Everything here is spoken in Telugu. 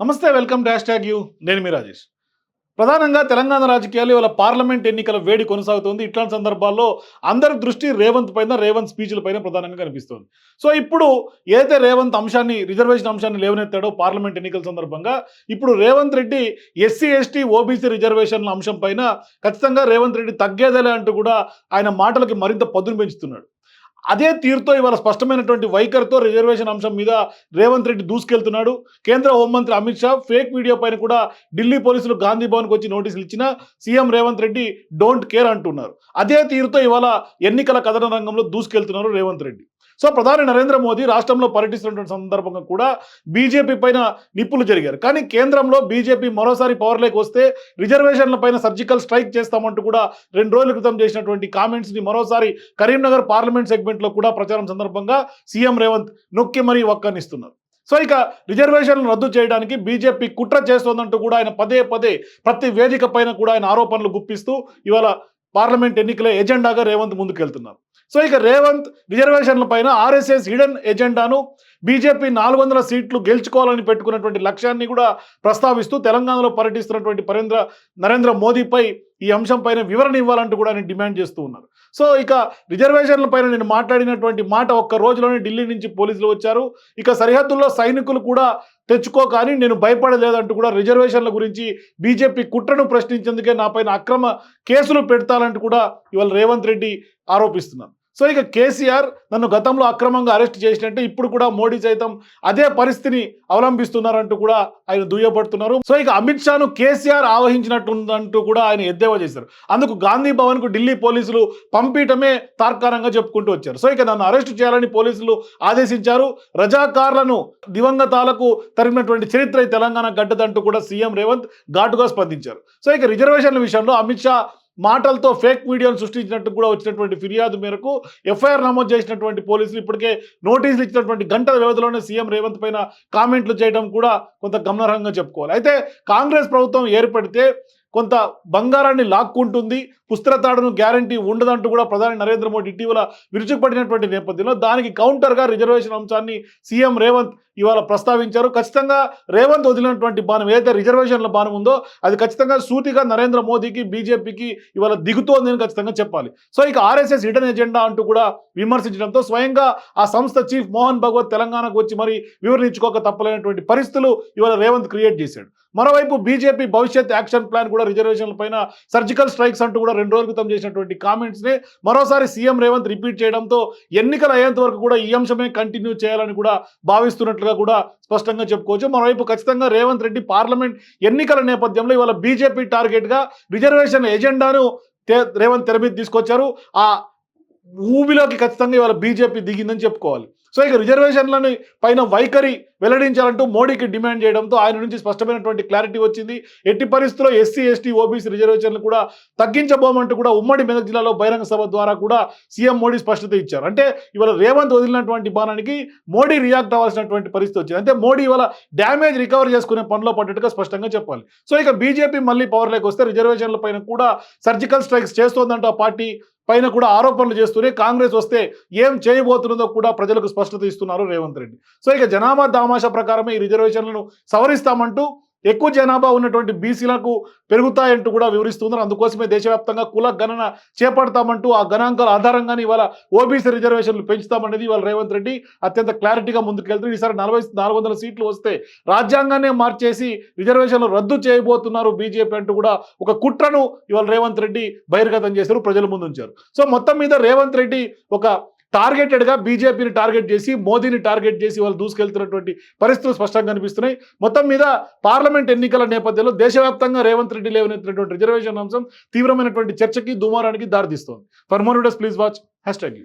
నమస్తే వెల్కమ్ డాష్ ట్యాగ్ యూ. నేను మీ రాజేష్. ప్రధానంగా తెలంగాణ రాజకీయాలు ఇవాళ పార్లమెంట్ ఎన్నికల వేడి కొనసాగుతోంది. ఇట్లాంటి సందర్భాల్లో అందరి దృష్టి రేవంత్ పైన రేవంత్ స్పీచ్ల పైన ప్రధానంగా కనిపిస్తోంది. సో ఇప్పుడు ఏదైతే రేవంత్ అంశాన్ని రిజర్వేషన్ అంశాన్ని లేవనెత్తాడో పార్లమెంట్ ఎన్నికల సందర్భంగా ఇప్పుడు Revanth Reddy SC ST OBC రిజర్వేషన్ల అంశం పైన ఖచ్చితంగా రేవంత్ రెడ్డి తగ్గేదేలే అంటూ కూడా ఆయన మాటలకి మరింత పదును పెంచుతున్నాడు. అదే తీరుతో ఇవాళ స్పష్టమైనటువంటి వైఖరితో రిజర్వేషన్ అంశం మీద రేవంత్ రెడ్డి దూసుకెళ్తున్నాడు. కేంద్ర హోంమంత్రి అమిత్ షా ఫేక్ వీడియో పైన కూడా ఢిల్లీ పోలీసులు గాంధీ భవన్కి వచ్చి నోటీసులు ఇచ్చినా CM Revanth Reddy don't care అంటున్నారు. అదే తీరుతో ఇవాళ ఎన్నికల కథన రంగంలో దూసుకెళ్తున్నారు రేవంత్ రెడ్డి. సో ప్రధాని నరేంద్ర మోదీ రాష్ట్రంలో పర్యటిస్తున్నటువంటి సందర్భంగా కూడా బీజేపీ పైన నిప్పులు జరిగారు. కానీ కేంద్రంలో బీజేపీ మరోసారి పవర్లోకి వస్తే రిజర్వేషన్ల పైన సర్జికల్ స్ట్రైక్ చేస్తామంటూ కూడా రెండు రోజుల క్రితం చేసినటువంటి కామెంట్స్ని మరోసారి కరీంనగర్ పార్లమెంట్ సెగ్మెంట్లో కూడా ప్రచారం సందర్భంగా సీఎం రేవంత్ నొక్కి మరీ వక్కనిస్తున్నారు. సో ఇక రిజర్వేషన్లు రద్దు చేయడానికి బీజేపీ కుట్ర చేస్తోందంటూ కూడా ఆయన పదే పదే ప్రతి వేదిక పైన కూడా ఆయన ఆరోపణలు గుప్పిస్తూ ఇవాళ పార్లమెంట్ ఎన్నికల ఎజెండాగా రేవంత్ ముందుకెళ్తున్నారు. సో ఇక రేవంత్ రిజర్వేషన్ల పైన ఆర్ఎస్ఎస్ హిడెన్ ఎజెండాను బీజేపీ నాలుగు వందల సీట్లు గెలుచుకోవాలని పెట్టుకున్నటువంటి లక్ష్యాన్ని కూడా ప్రస్తావిస్తూ తెలంగాణలో పర్యటిస్తున్నటువంటి పరేంద్ర నరేంద్ర మోదీపై ఈ అంశం పైన వివరణ ఇవ్వాలంటూ కూడా ఆయన డిమాండ్ చేస్తూ ఉన్నారు సో ఇక రిజర్వేషన్ల పైన నేను మాట్లాడినటువంటి మాట ఒక్క రోజులోనే ఢిల్లీ నుంచి పోలీసులు వచ్చారు. ఇక సరిహద్దుల్లో సైనికులు కూడా తెచ్చుకో కానీ నేను భయపడలేదంటూ కూడా రిజర్వేషన్ల గురించి బీజేపీ కుట్రను ప్రశ్నించేందుకే నా పైన అక్రమ కేసులు పెడతానంటూ కూడా ఇవాళ రేవంత్ రెడ్డి ఆరోపిస్తున్నారు. సో ఇక కేసీఆర్ నన్ను గతంలో అక్రమంగా అరెస్ట్ చేసినట్టే ఇప్పుడు కూడా మోడీ సైతం అదే పరిస్థితిని అవలంబిస్తున్నారంటూ కూడా ఆయన దుయ్యబడుతున్నారు. సో ఇక అమిత్ షాను కేసీఆర్ ఆవహించినట్టుందంటూ కూడా ఆయన ఎద్దేవా చేశారు. అందుకు గాంధీ భవన్కు ఢిల్లీ పోలీసులు పంపించటమే తార్కారంగా చెప్పుకుంటూ వచ్చారు. సో ఇక నన్ను అరెస్ట్ చేయాలని పోలీసులు ఆదేశించారు. రజాకారులను దివంగతాలకు తరిమినటువంటి చరిత్ర తెలంగాణ గడ్డదంటూ కూడా సీఎం రేవంత్ ఘాటుగా స్పందించారు. సో ఇక రిజర్వేషన్ల విషయంలో అమిత్ షా మాటలతో ఫేక్ వీడియోను సృష్టించినట్టు కూడా వచ్చినటువంటి ఫిర్యాదు మేరకు ఎఫ్ఐఆర్ నమోదు చేసినటువంటి పోలీసులు ఇప్పటికే నోటీసులు ఇచ్చినటువంటి గంటల వ్యవధిలోనే సీఎం రేవంత్ పైన కామెంట్లు చేయడం కూడా కొంత గమనార్హంగా చెప్పుకోవాలి. అయితే కాంగ్రెస్ ప్రభుత్వం ఏర్పడితే కొంత బంగారాన్ని లాక్కుంటుంది పుస్తకతాడును గ్యారంటీ ఉండదంటూ కూడా ప్రధాని నరేంద్ర మోడీ ఇటీవల విరుచుకుపడినటువంటి నేపథ్యంలో దానికి కౌంటర్గా రిజర్వేషన్ అంశాన్ని సీఎం రేవంత్ ఇవాళ ప్రస్తావించారు. ఖచ్చితంగా రేవంత్ వదిలినటువంటి బాణం ఏదైతే రిజర్వేషన్ల బాణం ఉందో అది ఖచ్చితంగా సూటిగా నరేంద్ర మోదీకి బీజేపీకి ఇవాళ దిగుతోంది అని ఖచ్చితంగా చెప్పాలి. సో ఇక ఆర్ఎస్ఎస్ హిడెన్ ఎజెండా అంటూ కూడా విమర్శించడంతో స్వయంగా ఆ సంస్థ చీఫ్ మోహన్ భగవత్ తెలంగాణకు వచ్చి మరి వివరించుకోక తప్పలేనటువంటి పరిస్థితులు ఇవాళ రేవంత్ క్రియేట్ చేశాడు. మరోవైపు బీజేపీ భవిష్యత్ యాక్షన్ ప్లాన్ కూడా రిజర్వేషన్ల పైన సర్జికల్ స్ట్రైక్స్ అంటూ కూడా రెండు రోజుల క్రితం చేసినటువంటి కామెంట్స్ని మరోసారి సీఎం రేవంత్ రిపీట్ చేయడంతో ఎన్నికలు అయ్యేంత వరకు కూడా ఈ అంశమే కంటిన్యూ చేయాలని కూడా చెప్పినట్టుగా కూడా స్పష్టంగా చెప్పుకోవచ్చు. మరోవైపు ఖచ్చితంగా రేవంత్ రెడ్డి పార్లమెంట్ ఎన్నికల నేపథ్యంలో ఇవాళ బీజేపీ టార్గెట్గా రిజర్వేషన్ ఎజెండాను రేవంత్ తెరమీద తీసుకొచ్చారు. ఆ ఊబిలోకి ఖచ్చితంగా ఇవాళ బీజేపీ దిగిందని చెప్పుకోవాలి. సో ఇక రిజర్వేషన్లని పైన వైఖరి వెల్లడించాలంటూ మోడీకి డిమాండ్ చేయడంతో ఆయన నుంచి స్పష్టమైనటువంటి క్లారిటీ వచ్చింది. ఎట్టి పరిస్థితుల్లో ఎస్సీ ఎస్టీ ఓబీసీ రిజర్వేషన్లు కూడా తగ్గించబోమంటూ కూడా ఉమ్మడి మెదక్ జిల్లాలో బహిరంగ సభ ద్వారా కూడా సీఎం మోడీ స్పష్టత ఇచ్చారు. అంటే ఇవాళ రేవంత్ వదిలినటువంటి బాణానికి మోడీ రియాక్ట్ అవ్వాల్సినటువంటి పరిస్థితి వచ్చింది. అంటే మోడీ ఇవాళ డ్యామేజ్ రికవర్ చేసుకునే పనిలో పడ్డట్టుగా స్పష్టంగా చెప్పాలి. సో ఇక బీజేపీ మళ్ళీ పవర్లోకి వస్తే రిజర్వేషన్ల పైన కూడా సర్జికల్ స్ట్రైక్స్ చేస్తోందంటూ ఆ పార్టీ పైన కూడా ఆరోపణలు చేస్తూనే కాంగ్రెస్ వస్తే ఏం చేయబోతున్నదో కూడా ప్రజలకు స్పష్టత ఇస్తున్నారు రేవంత్ రెడ్డి. సో ఇక జనాభా దామాషా ప్రకారమే ఈ రిజర్వేషన్లను సవరిస్తామంటూ ఎక్కువ జనాభా ఉన్నటువంటి బీసీలకు పెరుగుతాయంటూ కూడా వివరిస్తున్నారు. అందుకోసమే దేశవ్యాప్తంగా కుల గణన చేపడతామంటూ ఆ గణాంకాల ఆధారంగానే ఇవాళ ఓబీసీ రిజర్వేషన్లు పెంచుతామనేది ఇవాళ రేవంత్ రెడ్డి అత్యంత క్లారిటీగా ముందుకెళ్తుంది ఈసారి నలభై నాలుగు వందల సీట్లు వస్తే రాజ్యాంగాన్నే మార్చేసి రిజర్వేషన్లు రద్దు చేయబోతున్నారు బీజేపీ అంటూ కూడా ఒక కుట్రను ఇవాళ రేవంత్ రెడ్డి బహిర్గతం చేశారు ప్రజల ముందు ఉంచారు సో మొత్తం మీద రేవంత్ రెడ్డి ఒక టార్గెటెడ్గా బీజేపీని టార్గెట్ చేసి మోదీని టార్గెట్ చేసి వాళ్ళు దూసుకెళ్తున్నటువంటి పరిస్థితులు స్పష్టంగా కనిపిస్తున్నాయి. మొత్తం మీద పార్లమెంట్ ఎన్నికల నేపథ్యంలో దేశవ్యాప్తంగా రేవంత్ రెడ్డి లేవనెత్తినటువంటి రిజర్వేషన్ అంశం తీవ్రమైనటువంటి చర్చకి దుమారానికి దారితీస్తోంది. For more please watch hashtag